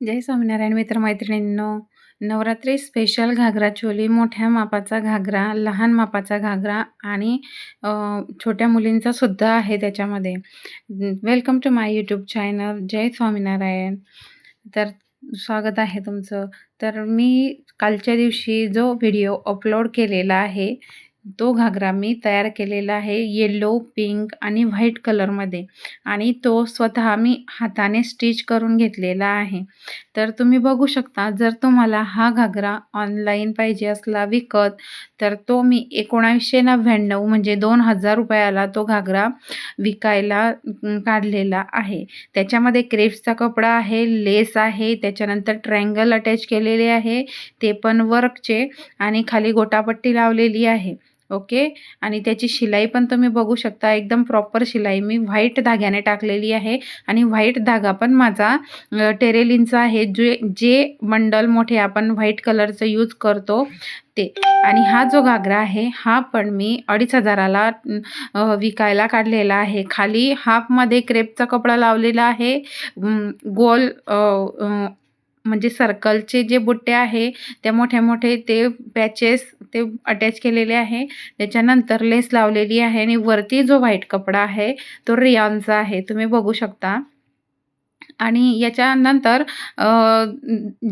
जय स्वामीनारायण मित्रमैत्रिणींनो. नवरात्री स्पेशल घागरा चोली मोठ्या मापाचा घागरा लहान मापाचा घागरा आणि छोट्या मुलींचा सुद्धा आहे त्याच्यामध्ये. Welcome to my YouTube channel जय स्वामीनारायण. तर स्वागत आहे तुमचं. तर मी कालच्या दिवशी जो व्हिडिओ अपलोड केलेला आहे तो घागरा मी तयार केलेला आहे येलो पिंक आणि व्हाईट कलरमध्ये आणि तो स्वतः मी हाताने स्टिच करून घेतलेला आहे. तर तुम्ही बघू शकता जर तुम्हाला हा घागरा ऑनलाईन पाहिजे असला विकत तर तो मी एकोणावीसशे नव्याण्णव म्हणजे दोन हजार रुपयाला तो घागरा विकायला काढलेला आहे. त्याच्यामध्ये क्रेप्सचा कपडा आहे लेस आहे त्याच्यानंतर ट्रँगल अटॅच केलेले आहे ते पण वर्कचे आणि खाली गोटापट्टी लावलेली आहे. ओके? आणि त्याची शिलाई पण तुम्ही बघू शकता. एकदम प्रॉपर शिलाई. मी व्हाईट धाग्याने टाकलेली आहे. आणि व्हाईट धागा पण माझा टेरेलिनचा आहे. जे जे मंडल मोठे आपण व्हाईट कलरचं यूज करतो ते. आणि हा जो घागरा आहे हा पण मी अडीच हजाराला विकायला काढलेला आहे. खाली हाफमध्ये क्रेपचा कपडा लावलेला आहे. गोल म्हणजे सर्कलचे जे बुट्टे आहे त्या मोठे मोठे ते पॅचेस ते अटॅच केलेले आहे. त्याच्यानंतर लेस लावलेली आहे आणि वरती जो व्हाईट कपडा आहे तो रियानचा आहे. तुम्ही बघू शकता. आणि याच्यानंतर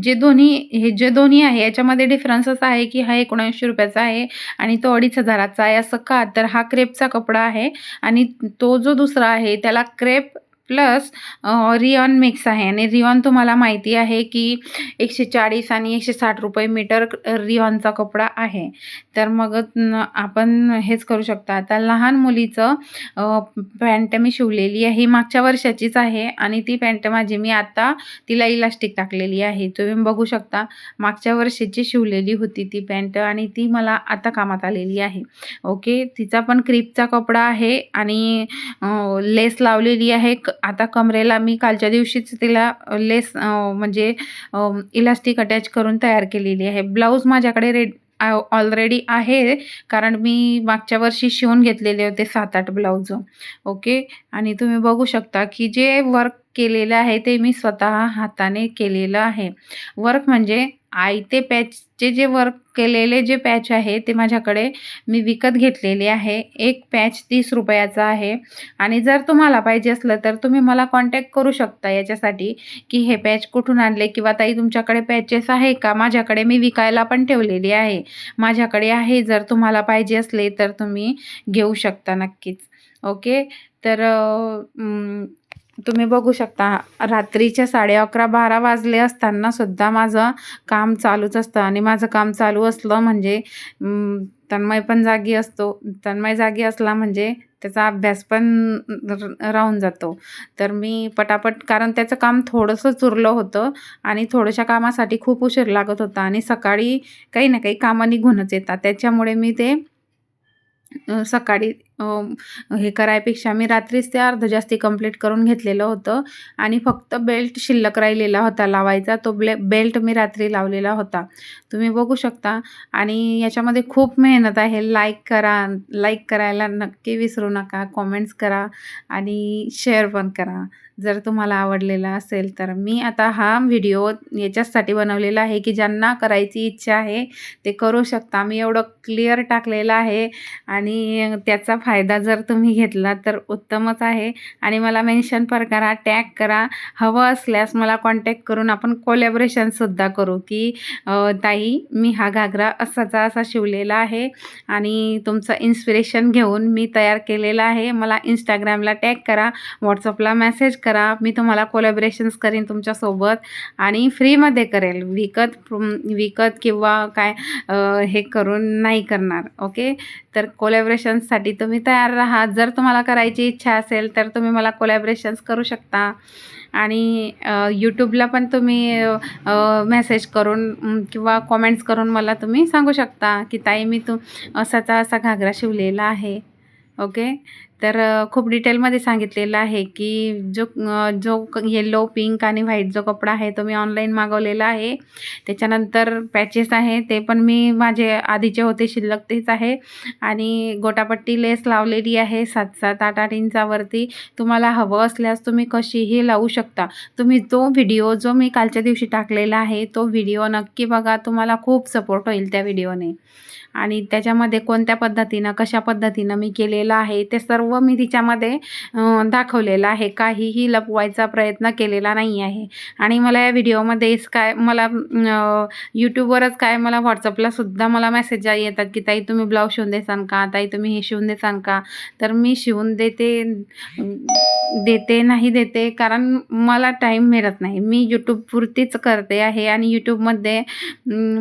जे दोन्ही हे जे दोन्ही आहे याच्यामध्ये डिफरन्स असा आहे की हा एकोणऐंशी रुपयाचा आहे आणि तो अडीच हजाराचा आहे. असं का? तर हा क्रेपचा कपडा आहे आणि तो जो दुसरा आहे त्याला क्रेप प्लस रिऑन मिक्स आहे. आणि रिऑन तुम्हाला माहिती आहे की एकशे चाळीस आणि एकशे साठ रुपये मीटर रिऑनचा कपडा आहे. तर मग आपण हेच करू शकता. आता लहान मुलीचं पॅन्ट मी शिवलेली आहे. मागच्या वर्षाचीच आहे आणि ती पॅन्ट माझी मी आता तिला इलास्टिक टाकलेली आहे. तुम्ही बघू शकता मागच्या वर्षीची शिवलेली होती ती पॅन्ट आणि ती मला आता कामात आलेली आहे. ओके? तिचा पण क्रीपचा कपडा आहे आणि लेस लावलेली आहे. क आता कमरेला मी कालच्या दिवशीच तिला लेस म्हणजे इलास्टिक अटॅच करून तयार केलेली आहे. ब्लाऊज माझ्याकडे रेड ऑलरेडी आहे कारण मी मागच्या वर्षी शिवून घेतलेले होते सात आठ ब्लाऊज ओके? आणि तुम्ही बघू शकता की जे वर्क केलेलं आहे ते मी स्वतः हाताने केलेलं आहे. वर्क म्हणजे आयते पॅचचे जे वर्क केलेले जे पॅच आहे ते माझ्याकडे मी विकत घेतलेले आहे. एक पॅच तीस रुपयाचा आहे. आणि जर तुम्हाला पाहिजे असलं तर तुम्ही मला कॉन्टॅक्ट करू शकता याच्यासाठी की हे पॅच कुठून आणले किंवा ताई तुमच्याकडे पॅचेस आहे का? माझ्याकडे मी विकायला पण ठेवलेली आहे. माझ्याकडे आहे जर तुम्हाला पाहिजे असले तर तुम्ही घेऊ शकता नक्कीच. ओके तर तुम्ही बघू शकता रात्रीच्या साडे अकरा बारा वाजले असताना सुद्धा माझं काम चालूच असतं. आणि माझं काम चालू असलं म्हणजे तन्मय पण जागी असतो. तन्मय जागी असला म्हणजे त्याचा अभ्यास पण राहून जातो. तर मी पटापट कारण त्याचं काम थोडंसंच उरलं होतं आणि थोड्याशा कामासाठी खूप उशीर लागत होता आणि सकाळी काही ना काही कामं निघूनच येतात. त्याच्यामुळे मी ते सकाळी हे करायपेक्षा मी रात्रीच ते अर्ध जास्ती कंप्लीट करून घेतलेलं होतं. आणि फक्त बेल्ट शिल्लक राहिलेला होता लावायचा. तो ब्ले बेल्ट मी रात्री लावलेला होता. तुम्ही बघू शकता. आणि याच्यामध्ये खूप मेहनत आहे. लाईक करा लाईक करायला नक्की विसरू नका. कॉमेंट्स करा आणि शेअर पण करा. जर तुम्हाला आवडलेला असेल तर. मी आता हा व्हिडिओ याच्याचसाठी बनवलेला आहे की ज्यांना करायची इच्छा आहे ते करू शकता. मी एवढं क्लिअर टाकलेलं आहे. आणि त्याचा फायदा जर तुम्ही घेतला तर उत्तमच आहे. आणि मला मेन्शन पर करा टॅग करा. हवं असल्यास मला कॉन्टॅक्ट करून आपण कोलॅबरेशनसुद्धा करू की ताई मी हा घागरा असाचा असा शिवलेला आहे आणि तुमचं इन्स्पिरेशन घेऊन मी तयार केलेला आहे. मला इंस्टाग्रामला टॅग करा व्हॉट्सअपला मेसेज करा. मी तुम्हाला कोलॅबरेशन्स करीन तुमच्यासोबत आणि फ्रीमध्ये करेल. विकत विकत किंवा काय हे करून नाही करणार. ओके तर कोलॅबरेशन्ससाठी तुम्ही तयार राहा. जर तुम्हाला करायची इच्छा असेल तर तुम्ही मला कोलॅबरेशन्स करू शकता. आणि यूट्यूबला पण तुम्ही मेसेज करून किंवा कॉमेंट्स करून मला तुम्ही सांगू शकता की ताई मी तू असाचा असा घागरा शिवलेला आहे. ओके तर खूप डिटेलमध्ये सांगितलेलं आहे की जो जो येलो पिंक आणि व्हाईट जो कपडा आहे तो मी ऑनलाईन मागवलेला आहे. त्याच्यानंतर पॅचेस आहे ते पण मी माझे आधीचे होते शिल्लक तेच आहे. आणि गोटापट्टी लेस लावलेली आहे सात सात आठ आठ इंचावरती. तुम्हाला हवं असल्यास तुम्ही कशीही लावू शकता. तुम्ही तो व्हिडिओ जो मी कालच्या दिवशी टाकलेला आहे तो व्हिडिओ नक्की बघा तुम्हाला खूप सपोर्ट होईल त्या व्हिडिओने आणि त्याच्यामध्ये कोणत्या पद्धतीनं कशा पद्धतीनं मी केलेलं आहे ते सर्व मी तिच्यामध्ये दाखवलेलं आहे. काहीही लपवायचा प्रयत्न केलेला नाही आहे. आणि मला या व्हिडिओमध्येच काय मला यूट्यूबवरच काय मला व्हॉट्सअपला सुद्धा मला मेसेज येतात की ताई तुम्ही ब्लाऊज शिवून देसान का? ताई तुम्ही हे शिवून देसान का? तर मी शिवून देते देते नाही देते कारण मला टाईम मिळत नाही. मी यूट्यूबपुरतीच करते आहे आणि यूट्यूबमध्ये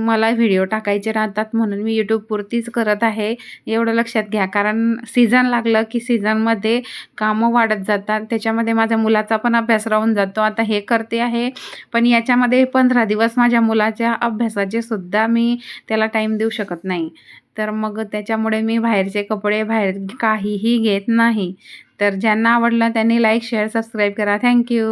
मला व्हिडिओ टाकायचे राहतात म्हणून मी यूट्यूबपुरतीच करत आहे. एवढं लक्षात घ्या. कारण सीझन लागलं की सीझनमध्ये कामं वाढत जातात. त्याच्यामध्ये माझ्या मुलाचा पण अभ्यास राहून जातो. आता हे करते आहे. पण याच्यामध्ये पंधरा दिवस माझ्या मुलाच्या अभ्यासाचे सुद्धा मी त्याला टाईम देऊ शकत नाही. तर मग त्याच्यामुळे मी बाहेरचे कपडे बाहेर काहीही घेत नाही. तर ज्यांना आवडलं त्यांनी लाईक शेअर सबस्क्राईब करा. Thank you